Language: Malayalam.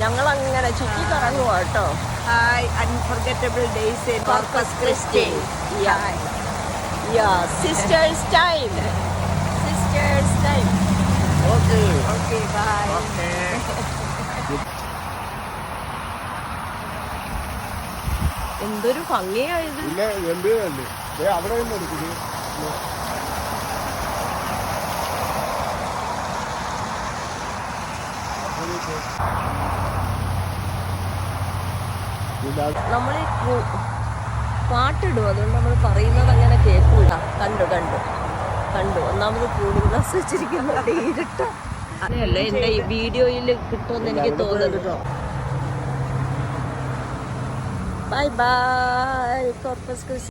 ഞങ്ങൾ അങ്ങനെ ചുറ്റി കറങ്ങുക കേട്ടോ hi unforgettable days in Corpus Christi sisters time sisters time okay okay bye എന്തൊരു ഭംഗിയായത് അവിടെ നമ്മൾ പാട്ടിടും. അതുകൊണ്ട് നമ്മൾ പറയുന്നത് അങ്ങനെ കേൾക്കൂല കണ്ടു കണ്ടു. കണ്ടു. ഒന്നാമത് കൂളിംഗ് ഗ്ലാസ് അങ്ങനെയല്ലേ എന്റെ ഈ വീഡിയോയിൽ കിട്ടുമെന്ന് എനിക്ക് തോന്നുന്നു. Bye bye. കോർപ്പസ്